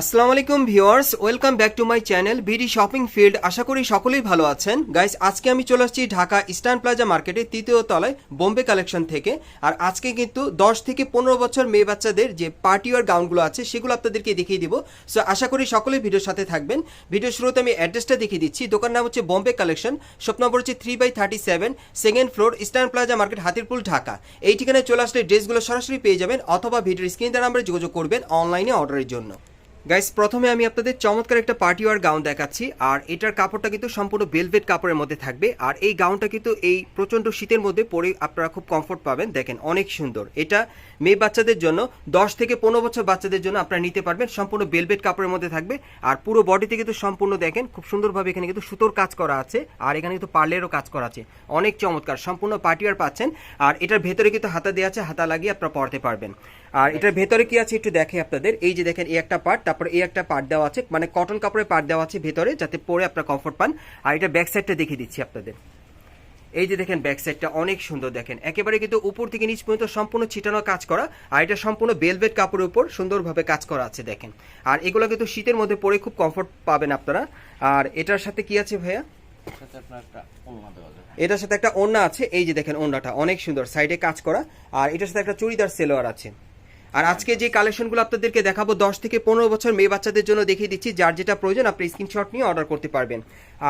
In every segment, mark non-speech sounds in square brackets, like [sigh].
আসসালামু আলাইকুম viewers, welcome back to my channel BD shopping field. আশা করি সকলেই ভালো আছেন। গাইস, আজকে আমি চলে আসছি ঢাকা ইস্টার্ন প্লাজা মার্কেটে তৃতীয় তলায় বোম্বে কালেকশন থেকে। আর আজকে কিন্তু দশ থেকে পনেরো বছর মেয়ে বাচ্চাদের যে পার্টি ওয়ার গাউনগুলো আছে, সেগুলো আপনাদেরকে দেখিয়ে দিব। সো, আশা করি সকলেই ভিডিওর সাথে থাকবেন। ভিডিও শুরুতে আমি অ্যাড্রেসটা দেখিয়ে দিচ্ছি। দোকান নাম হচ্ছে বোম্বে কালেকশন, শপ নম্বর হচ্ছে three by thirty seven, second floor, eastern plaza market, Hatirpool, Dhaka. এই ঠিকানায় চলে আসলে ড্রেসগুলো সরাসরি পেয়ে যাবেন, অথবা ভিডিওর স্ক্রিন নাম্বারে যোগাযোগ করবেন অনলাইনে অর্ডারের জন্য। গাইস প্রথমে আমি আপনাদের চমৎকার একটা পার্টি ওয়ার গাউন দেখাচ্ছি, আর এটার কাপড়টা কিন্তু সম্পূর্ণ বেলভেট কাপড়ের মধ্যে থাকবে, আর এই গাউনটা কিন্তু এই প্রচণ্ড শীতের মধ্যে পরে আপনারা খুব কমফোর্ট পাবেন। দেখেন, অনেক সুন্দর। এটা মেয়ে বাচ্চাদের জন্য, দশ থেকে পনেরো বছর বাচ্চাদের জন্য আপনারা নিতে পারবেন। সম্পূর্ণ বেলভেট কাপড়ের মধ্যে থাকবে, আর পুরো বডিতে কিন্তু সম্পূর্ণ দেখেন, খুব সুন্দরভাবে এখানে কিন্তু সুতোর কাজ করা আছে, আর এখানে কিন্তু পার্লেরও কাজ করা আছে। অনেক চমৎকার, সম্পূর্ণ পার্টি ওয়ার পাচ্ছেন, আর এটার ভেতরে কিন্তু হাতা দেওয়া আছে, হাতা লাগিয়ে আপনারা পরতে পারবেন। আর এটার ভেতরে কি আছে একটু দেখে আপনাদের। এই যে দেখেন এই একটা পার্ট তারপর এই একটা পার্ট দেওয়া আছে মানে কটন কাপড়ের পার্ট দেওয়া আছে ভেতরে যাতে পরে আপনারা কমফোর্ট পান। আর এটা ব্যাক সাইডটা দেখিয়ে দিচ্ছি আপনাদের। এই যে দেখেন ব্যাক সাইডটা অনেক সুন্দর দেখেন। একেবারে কিন্তু উপর থেকে নিচ পর্যন্ত সম্পূর্ণ ছিটানো কাজ করা আর এটা সম্পূর্ণ বেলভেট কাপড়ের উপর সুন্দরভাবে কাজ করা আছে দেখেন। আর এগুলো কিন্তু শীতের মধ্যে পরে খুব কমফোর্ট পাবেন আপনারা। আর এটার সাথে কি আছে ভাইয়া? এটার সাথে একটা ওড়না আছে এই যে দেখেন ওড়নাটা অনেক সুন্দর সাইডে কাজ করা। আর এটার সাথে একটা চুড়িদার সেলোয়ার আছে। আর আজকে যে কালেকশনগুলো আপনাদেরকে দেখাবো দশ থেকে পনেরো বছর মেয়ে বাচ্চাদের জন্য দেখিয়ে দিচ্ছি যার যেটা প্রয়োজন আপনি স্ক্রিনশট নিয়ে অর্ডার করতে পারবেন।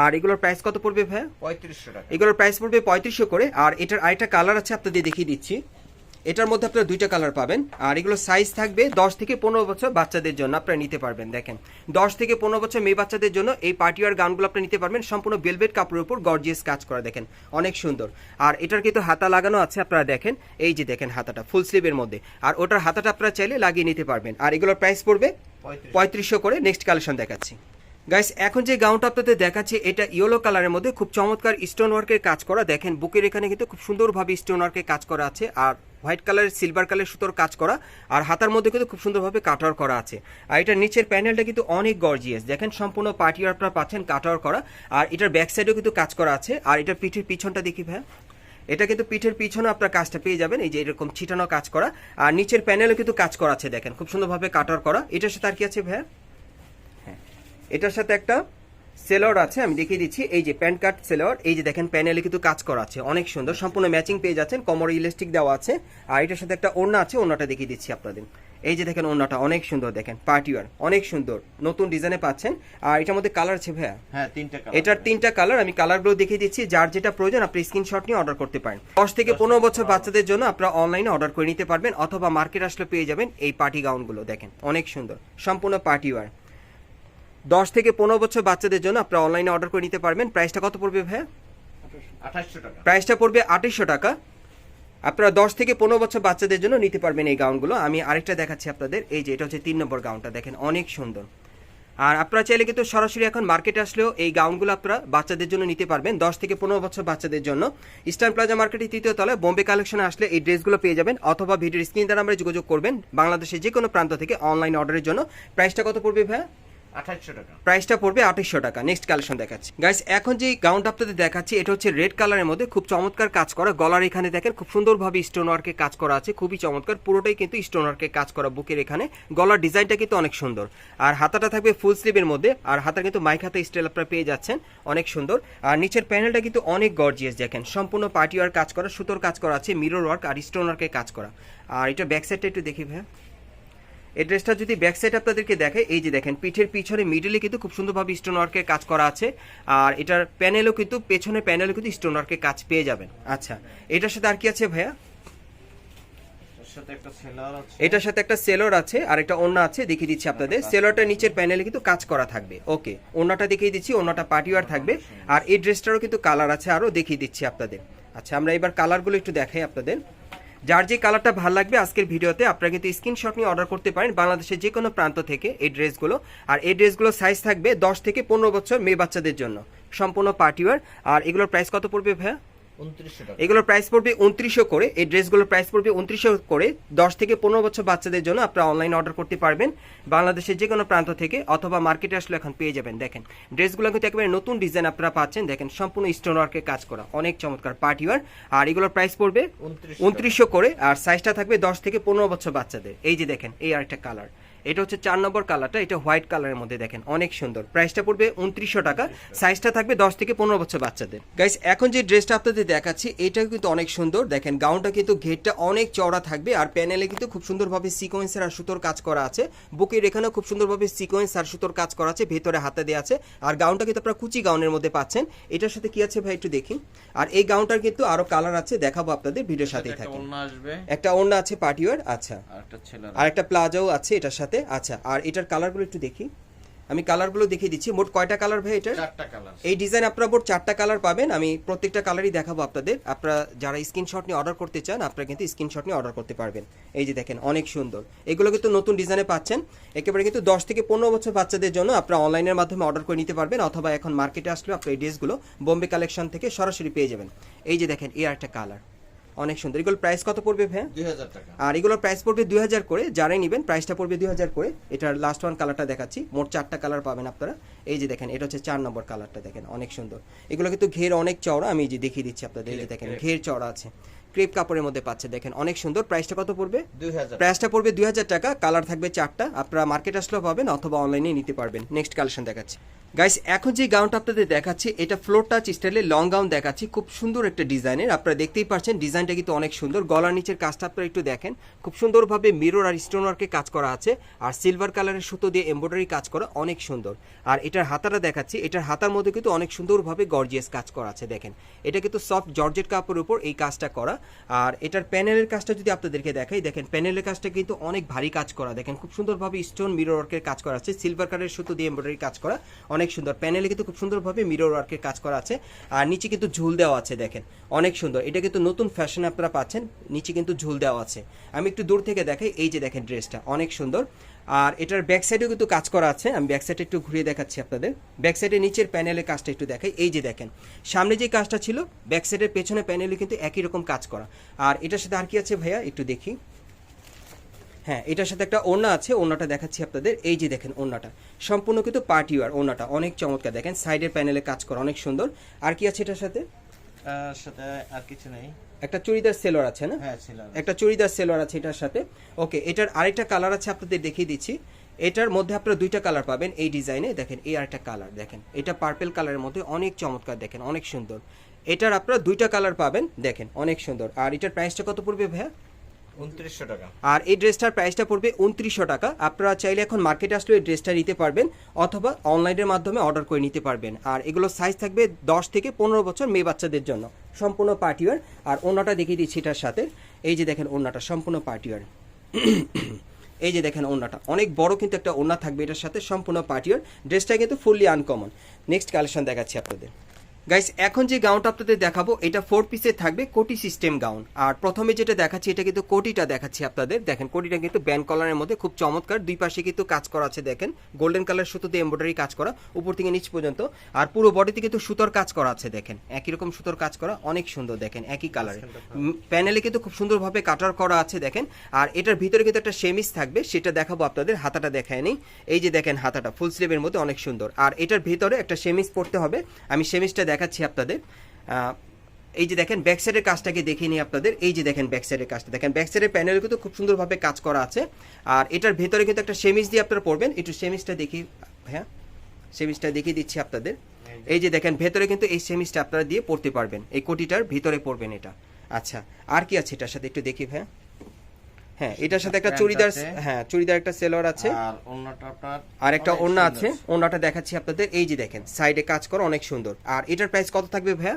আর এগুলোর প্রাইস কত পড়বে ভাই পঁয়ত্রিশশো টাকা। এগুলোর প্রাইস পড়বে পঁয়ত্রিশশো করে আর এটার আরেকটা কালার আছে আপনাদের দেখিয়ে দিচ্ছি। এটার মধ্যে আপনারা দুইটা কালার পাবেন। আর এগুলো সাইজ থাকবে দশ থেকে পনেরো বছর বাচ্চাদের জন্য আপনারা নিতে পারবেন দেখেন। দশ থেকে পনেরো বছর মেয়ে বাচ্চাদের জন্য এই পার্টিওয়ার গানগুলো আপনি নিতে পারবেন। সম্পূর্ণ বেলভেট কাপড়ের উপর গর্জিয়াস কাজ করা দেখেন। অনেক সুন্দর। আর এটার কিন্তু হাতা লাগানো আছে আপনারা দেখেন। এই যে দেখেন হাতাটা ফুল স্লিভের মধ্যে। আর ওটার হাতাটা আপনারা চাইলে লাগিয়ে নিতে পারবেন। আর এগুলোর প্রাইস পড়বে পঁয়ত্রিশশো করে। নেক্সট কালেকশন দেখাচ্ছি। গাইস এখন যে গাউনটা আপনাদের দেখাচ্ছি এটা ইয়েলো কালারের মধ্যে খুব চমৎকার স্টোন ওয়ার্কের কাজ করা। দেখেন বুকের এখানে কিন্তু খুব সুন্দরভাবে স্টোন ওয়ার্কের কাজ করা আছে। আর হোয়াইট কালারের, সিলভার কালারের সুতোর কাজ করা আর হাতার মধ্যে কিন্তু খুব সুন্দরভাবে কাটার করা আছে। আর এটার নিচের প্যানেলটা কিন্তু অনেক গর্জিয়াস দেখেন সম্পূর্ণ পার্টি আপনারা পাচ্ছেন কাটার করা। আর এটার ব্যাক সাইডেও কিন্তু কাজ করা আছে। আর এটার পিঠের পিছনটা দেখি ভাই এটা কিন্তু পিঠের পিছনে আপনার কাজটা পেয়ে যাবেন। এই যে এরকম ছিটানো কাজ করা। আর নিচের প্যানেলও কিন্তু কাজ করা আছে দেখেন। খুব সুন্দরভাবে কাটার করা। এটার সাথে আর কি আছে ভাইয়া? হ্যাঁ। এটার সাথে একটা সেলর আছে আমি দেখিয়ে দিচ্ছি। এই যে প্যান্ট কাট সেলর এই যে দেখেন প্যানেলে কিন্তু কাজ করা আছে অনেক সুন্দর। সম্পূর্ণ ম্যাচিং পেয়ে যাচ্ছেন কমর ইলাস্টিক দেওয়া আছে। আর এটার সাথে একটা ওড়না আছে ওড়নাটা দেখিয়ে দিচ্ছি আপনাদের। এই যে দেখেন ওড়নাটা অনেক সুন্দর দেখেন পার্টিওয়ার অনেক সুন্দর। নতুন ডিজাইনে পাচ্ছেন। আর এটার মধ্যে কালার আছে ভাইয়া? হ্যাঁ তিনটা কালার। এটার তিনটা কালার আমি কালারগুলো দেখিয়ে দিচ্ছি যার যেটা প্রয়োজন আপনি স্ক্রিনশট নিয়ে অর্ডার করতে পারেন। দশ থেকে পনেরো বছর বাচ্চাদের জন্য আপনারা অনলাইনে অর্ডার করে নিতে পারবেন অথবা মার্কেট আসলে পেয়ে যাবেন এই পার্টি গাউনগুলো দেখেন অনেক সুন্দর। সম্পূর্ণ পার্টি ওয়ার দশ থেকে পনেরো বছর বাচ্চাদের জন্য আপনারা অনলাইনে অর্ডার করে নিতে পারবেন। প্রাইসটা কত পড়বে ভাইয়া? টাকা। প্রাইসটা পড়বে আঠাশশো টাকা। আপনারা দশ থেকে পনেরো বছর বাচ্চাদের জন্য নিতে পারবেন এই গাউনগুলো আমি আরেকটা দেখাচ্ছি আপনাদের। এই যে এটা হচ্ছে তিন নম্বর গাউনটা দেখেন অনেক সুন্দর। আর আপনারা চাইলে কিন্তু সরাসরি এখন মার্কেটে আসলেও এই গাউনগুলো আপনারা বাচ্চাদের জন্য নিতে পারবেন দশ থেকে পনেরো বছর বাচ্চাদের জন্য। ইস্টার্ন প্লাজা মার্কেটের তৃতীয় তলায় বোম্বে কালেকশনে আসলে এই ড্রেসগুলো পেয়ে যাবেন অথবা ভিডিওর স্ক্রিন দ্বারা আমরা যোগাযোগ করবেন বাংলাদেশের যে কোনো প্রান্ত থেকে অনলাইন অর্ডারের জন্য। প্রাইসটা কত পড়বে ভাইয়া? প্রাইসটা পড়বে আঠাশশো টাকা। নেক্সট কালেকশন দেখাচ্ছি। গাইস এখন যে গাউনটা আপনাদের দেখাচ্ছি, এটা হচ্ছে রেড কালারের মধ্যে খুব চমৎকার কাজ করা গলার এখানে দেখেন, খুব সুন্দরভাবে স্টোন ওয়ার্কে কাজ করা আছে, খুবই চমৎকার। পুরোটাই কিন্তু স্টোন ওয়ার্কে কাজ করা বুকের এখানে। গলার ডিজাইনটা কিন্তু অনেক সুন্দর। আর হাতাটা থাকবে ফুল স্লিভের মধ্যে, আর হাতা কিন্তু মাইক হাতে স্টাইল আপনারা পেয়ে যাচ্ছেন, অনেক সুন্দর। আর নিচের প্যানেলটা কিন্তু অনেক গর্জিয়াস দেখেন। সম্পূর্ণ পার্টি ওয়ার কাজ করা, সুতোর কাজ করা আছে মিরর ওয়ার্ক আর স্টোন ওয়ার্কে কাজ করা। আর এটা ব্যাক সাইডটা একটু দেখি ভাইয়া। এই ড্রেসটা যদি ব্যাক সাইড আপনাদেরকে দেখে এই যে দেখেন পিঠের পিছনে মিডলে কিন্তু খুব সুন্দরভাবে স্টোন ওয়ার্কের কাজ করা আছে। আর এটার প্যানেলও কিন্তু পেছনে প্যানেলও কিন্তু স্টোন ওয়ার্কের কাজ পেয়ে যাবেন। আচ্ছা এটার সাথে আর কি আছে ভাইয়া? এর সাথে একটা সেলার আছে। এটার সাথে একটা সেলর আছে আর একটা ওড়না আছে দেখিয়ে দিচ্ছি আপনাদের। সেলরটা নিচের প্যানেলে কিন্তু কাজ করা থাকবে। ওকে ওড়নাটা দেখিয়ে দিচ্ছি ওড়নাটা পার্টিওয়ার থাকবে। আর এই ড্রেসটারও কিন্তু কালার আছে আরও দেখিয়ে দিচ্ছি আপনাদের। আচ্ছা আমরা এবার কালারগুলো একটু দেখাই আপনাদের। যার যে কালারটা ভালো লাগবে আজকের ভিডিওতে আপনারা কিন্তু স্ক্রিনশট নিয়ে অর্ডার করতে পারেন বাংলাদেশের যে কোনো প্রান্ত থেকে এই ড্রেসগুলো। আর এই ড্রেসগুলো সাইজ থাকবে দশ থেকে পনেরো বছর মেয়ে বাচ্চাদের জন্য। সম্পূর্ণ পার্টিওয়ার আর এগুলোর প্রাইস কত পড়বে ভাইয়া? এগুলোর প্রাইস পড়বে উনত্রিশশো করে। এই ড্রেসগুলোর প্রাইস পড়বে উনত্রিশশো করে। দশ থেকে পনেরো বছর বাচ্চাদের জন্য আপনারা অনলাইন অর্ডার করতে পারবেন। বাংলাদেশের যে কোনো প্রান্ত থেকে অথবা মার্কেটে আসলে এখন পেয়ে যাবেন। দেখেন ড্রেসগুলো কিন্তু একেবারে নতুন ডিজাইন আপনারা পাচ্ছেন। দেখেন সম্পূর্ণ স্টোন ওয়ার্কের কাজ করা। অনেক চমৎকার পার্টি ওয়ার আর এগুলোর প্রাইস পড়বে উনত্রিশশো করে। আর সাইজটা থাকবে দশ থেকে পনেরো বছর বাচ্চাদের। এই যে দেখেন এই আরেকটা কালার এটা হচ্ছে চার নম্বর কালারটা এটা হোয়াইট কালারের মধ্যে দেখেন অনেক সুন্দর। প্রাইসটা পড়বে উনত্রিশশো টাকা সাইজটা থাকবে দশ থেকে পনেরো বছর বাচ্চাদের। গাইস এখন যে ড্রেসটা আপনাদের দেখাচ্ছি এটা কিন্তু অনেক সুন্দর। দেখেন গাউনটা কিন্তু ঘেরটা অনেক চওড়া থাকবে আর প্যানেলে কিন্তু খুব সুন্দরভাবে সিকোয়েন্সের আর সুতোর কাজ করা আছে। বুকের এখানেও খুব সুন্দরভাবে সিকোয়েন্স আর সুতোর কাজ করা আছে ভেতরে হাতে দেওয়া আছে। আর গাউনটা কিন্তু আপনারা কুচি গাউনের মধ্যে পাচ্ছেন। এটার সাথে কি আছে ভাই একটু দেখি। আর এই গাউনটার কিন্তু আরও কালার আছে দেখাবো আপনাদের ভিডিওর সাথেই থাকে। একটা ওড়না আছে পার্টিওয়ার আচ্ছা। আর একটা প্লাজাও আছে এটার সাথে। আচ্ছা আর এটার কালারগুলো একটু দেখি। আমি কালারগুলো দেখিয়ে দিচ্ছি। মোট কয়টা কালার ভাই এটার? চারটা কালার এই ডিজাইন আপনারা মোট চারটা কালার পাবেন। আমি প্রত্যেকটা কালারই দেখাবো আপনাদের। আপনারা যারা স্ক্রিনশট নিয়ে অর্ডার করতে চান আপনারা কিন্তু স্ক্রিনশট নিয়ে অর্ডার করতে পারবেন। এই যে দেখেন অনেক সুন্দর। এগুলো কিন্তু নতুন ডিজাইনে পাচ্ছেন। একেবারে কিন্তু দশ থেকে পনেরো বছর বাচ্চাদের জন্য আপনারা অনলাইনের মাধ্যমে অর্ডার করে নিতে পারবেন। অথবা এখন মার্কেটে আসলে আপনি এই ড্রেসগুলো বোম্বে কালেকশন থেকে সরাসরি পেয়ে যাবেন। এই যে দেখেন এই একটা কালার অনেক সুন্দর। এগুলো প্রাইস কত পড়বে ভাই টাকা। আর এগুলোর প্রাইস পড়বে দুই হাজার করে যারাই নেবেন প্রাইসটা পড়বে দুই হাজার করে। এটার লাস্ট ওয়ান কালারটা দেখাচ্ছি। মোট চারটা কালার পাবেন আপনারা। এই যে দেখেন এটা হচ্ছে চার নম্বর কালারটা দেখেন অনেক সুন্দর। এগুলো কিন্তু ঘের অনেক চওড়া আমি এই যে দেখিয়ে দিচ্ছি আপনাদের এই যে দেখেন ঘের চওড়া আছে। ক্রেপ কাপড়ের মধ্যে পাচ্ছে দেখেন অনেক সুন্দর। প্রাইসটা কত পড়বে? প্রাইসটা পড়বে দুই হাজার টাকা কালার থাকবে চারটা। আপনারা মার্কেট আসলেও পাবেন অথবা অনলাইনে নিতে পারবেন। নেক্সট কালেকশন দেখাচ্ছি। গাইস এখন যে গাউনটা আপনাদের দেখাচ্ছি, এটা ফ্লোর টাচ স্টাইলে লং গাউন দেখাচ্ছি। খুব সুন্দর একটা ডিজাইনের। আপনারা দেখতেই পাচ্ছেন, ডিজাইনটা কিন্তু অনেক সুন্দর। গলার নিচের কাজটা আপনারা একটু দেখেন। খুব সুন্দরভাবে মিরর আর স্টোন ওয়ার্কে কাজ করা আছে। আর সিলভার কালারের সুতো দিয়ে এমব্রয়ডারি কাজ করা অনেক সুন্দর। আর এটার হাতাটা দেখাচ্ছি। এটার হাতার মধ্যে কিন্তু অনেক সুন্দরভাবে গর্জিয়াস কাজ করা আছে, দেখেন। এটা কিন্তু সফট জর্জেট কাপড়ের উপর এই কাজটা করা। আর এটার প্যানেলের কাজটা যদি আপনাদেরকে দেখাই, দেখেন প্যানেলের কাজটা কিন্তু অনেক ভারী কাজ করা। দেখেন, খুব সুন্দরভাবে স্টোন মিরর ওয়ার্কের কাজ করা আছে। সিলভার কালারের সুতো দিয়ে এমব্রয়ডারি কাজ করা। অনেক সুন্দর। প্যানেলে কিন্তু খুব সুন্দরভাবে মিরর ওয়ার্কের কাজ করা আছে। আর নিচে কিন্তু ঝুল দেওয়া আছে, দেখেন। অনেক সুন্দর। এটা কিন্তু নতুন ফ্যাশন আপনারা পাচ্ছেন। নিচে কিন্তু ঝুল দেওয়া আছে। আমি একটু দূর থেকে দেখাই। এই যে দেখেন ড্রেসটা অনেক সুন্দর। আর এটার ব্যাক সাইডেও কিন্তু কাজ করা আছে। আমি ব্যাক সাইডে একটু ঘুরিয়ে দেখাচ্ছি আপনাদের। ব্যাক সাইডের নিচের প্যানেলের কাজটা একটু দেখাই। এই যে দেখেন, সামনে যে কাজটা ছিল ব্যাক সাইডের পেছনে প্যানেলে কিন্তু একই রকম কাজ করা। আর এটার সাথে আর কি আছে ভাইয়া? একটু দেখি। হ্যাঁ এটার সাথে একটা ওড়না আছে ওড়নাটা দেখাচ্ছি আপনাদের। এই যে দেখেন ওড়নাটা। সম্পূর্ণ কিন্তু পার্টি ওয়ার ওড়নাটা অনেক চমৎকার। দেখেন সাইডের প্যানেলে কাজ করা অনেক সুন্দর। আর কি আছে এটার সাথে? সাথে আর কিছু নেই। একটা চুড়িদার সেলোয়ার আছে না? হ্যাঁ একটা চুড়িদার সেলোয়ার আছে এটার সাথে। ওকে এটার আরেকটা কালার আছে আপনাদের দেখিয়ে দিচ্ছি। এটার মধ্যে আপনারা দুইটা কালার পাবেন এই ডিজাইনে। দেখেন এই আরেকটা কালার দেখেন। এটা পার্পেল কালারের মধ্যে অনেক চমৎকার দেখেন অনেক সুন্দর। এটার আপনারা দুইটা কালার পাবেন দেখেন অনেক সুন্দর। আর এটার প্রাইসটা কত পড়বে ভাইয়া? আর এই ড্রেসটার প্রাইসটা পড়বে উনত্রিশশো টাকা। আপনারা চাইলে এখন মার্কেটে আসলে এই ড্রেসটা নিতে পারবেন, অথবা অনলাইনের মাধ্যমে অর্ডার করে নিতে পারবেন। আর এগুলো সাইজ থাকবে দশ থেকে পনেরো বছর মেয়ে বাচ্চাদের জন্য। সম্পূর্ণ পার্টিওয়ার আর ওনাটা দেখিয়ে দিচ্ছি এটার সাথে। এই যে দেখেন ওনাটা সম্পূর্ণ পার্টিওয়ার [clears throat] এই যে দেখেন ওড়নাটা। অনেক বড় কিন্তু একটা ওড়না থাকবে এটার সাথে, সম্পূর্ণ পার্টিওর ড্রেসটা কিন্তু ফুললি আনকমন নেক্সট কালেকশন দেখাচ্ছি আপনাদের। গাইস এখন যে গাউনটা আপনাদের দেখাবো এটা ফোর পিসে থাকবে কোটি সিস্টেম গাউন আর প্রথমে যেটা দেখাচ্ছি এটা কিন্তু কোটিটা দেখাচ্ছি আপনাদের। দেখেন কোটিটা কিন্তু ব্যান্ড কলারের মধ্যে খুব চমৎকার। দুই পাশে কিন্তু কাজ করা আছে দেখেন। গোল্ডেন কালার সুতোতে এমব্রয়ডারি কাজ করা উপর থেকে নিচ পর্যন্ত। আর পুরো বডিতে কিন্তু সুতোর কাজ করা আছে দেখেন। একই রকম সুতোর কাজ করা অনেক সুন্দর দেখেন একই কালারে প্যানেলে কিন্তু খুব সুন্দরভাবে কাটার করা আছে দেখেন। আর এটার ভিতরে কিন্তু একটা সেমিস থাকবে সেটা দেখাবো আপনাদের হাতাটা দেখায় নেই। এই যে দেখেন হাতাটা ফুল স্লিভের মধ্যে অনেক সুন্দর। আর এটার ভিতরে একটা সেমিস পড়তে হবে। আমি সেমিসটা দেখাচ্ছি আপনাদের। এই যে দেখেন ব্যাক সাইডের কাজটাকে দেখিয়ে নিই আপনাদের। এই যে দেখেন ব্যাক সাইডের কাজটা। দেখেন ব্যাক সাইডের প্যানেল কিন্তু খুব সুন্দরভাবে কাজ করা আছে। আর এটার ভেতরে কিন্তু একটা সেমিস দিয়ে আপনারা পড়বেন। একটু সেমিসটা দেখি হ্যাঁ সেমিসটা দেখিয়ে দিচ্ছি আপনাদের। এই যে দেখেন, ভেতরে কিন্তু এই সেমিসটা আপনারা দিয়ে পড়তে পারবেন। এই কোটিটার ভিতরে পড়বেন এটা। আচ্ছা আর কি আছে এটার সাথে একটু দেখি, ভাইয়া। হ্যাঁ এটার সাথে একটা চুড়িদার হ্যাঁ চুড়িদার একটা সেলোয়ার আছে। আর ওন্নাটা আপনার আর একটা ওন্না আছে ওড়নাটা দেখাচ্ছি আপনাদের। এই যে দেখেন সাইডে কাজ করা অনেক সুন্দর। আর এটার প্রাইস কত থাকবে ভাইয়া?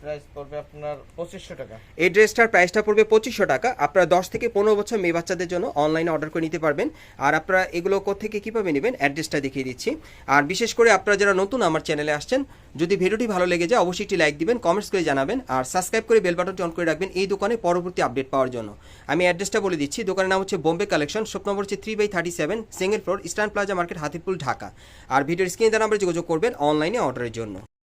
প্রাইস এই ড্রেসটার প্রাইসটা পড়বে পঁচিশশো টাকা। আপনারা দশ থেকে পনেরো বছর মেয়ে বাচ্চাদের জন্য অনলাইনে অর্ডার করে নিতে পারবেন। আর আপনারা এগুলো কোথেকে কীভাবে নেবেন অ্যাড্রেসটা দেখিয়ে দিচ্ছি। আর বিশেষ করে আপনারা যারা নতুন আমার চ্যানেলে আসছেন, যদি ভিডিওটি ভালো লেগে যায়, অবশ্যই একটি লাইক দিবেন কমেন্টস করে জানাবেন। আর সাবস্ক্রাইব করে বেল বাটনটি অন করে রাখবেন এই দোকানে পরবর্তী আপডেট পাওয়ার জন্য। আমি অ্যাড্রেসটা বলে দিচ্ছি। দোকানের নাম হচ্ছে বোম্বে কালেকশন শপ নম্বর হচ্ছে three by thirty seven single floor eastern plaza market Hatirpool Dhaka আর ভিডিওর স্ক্রিনে নাম্বারে যোগাযোগ করবেন অনলাইনে অর্ডারের জন্য।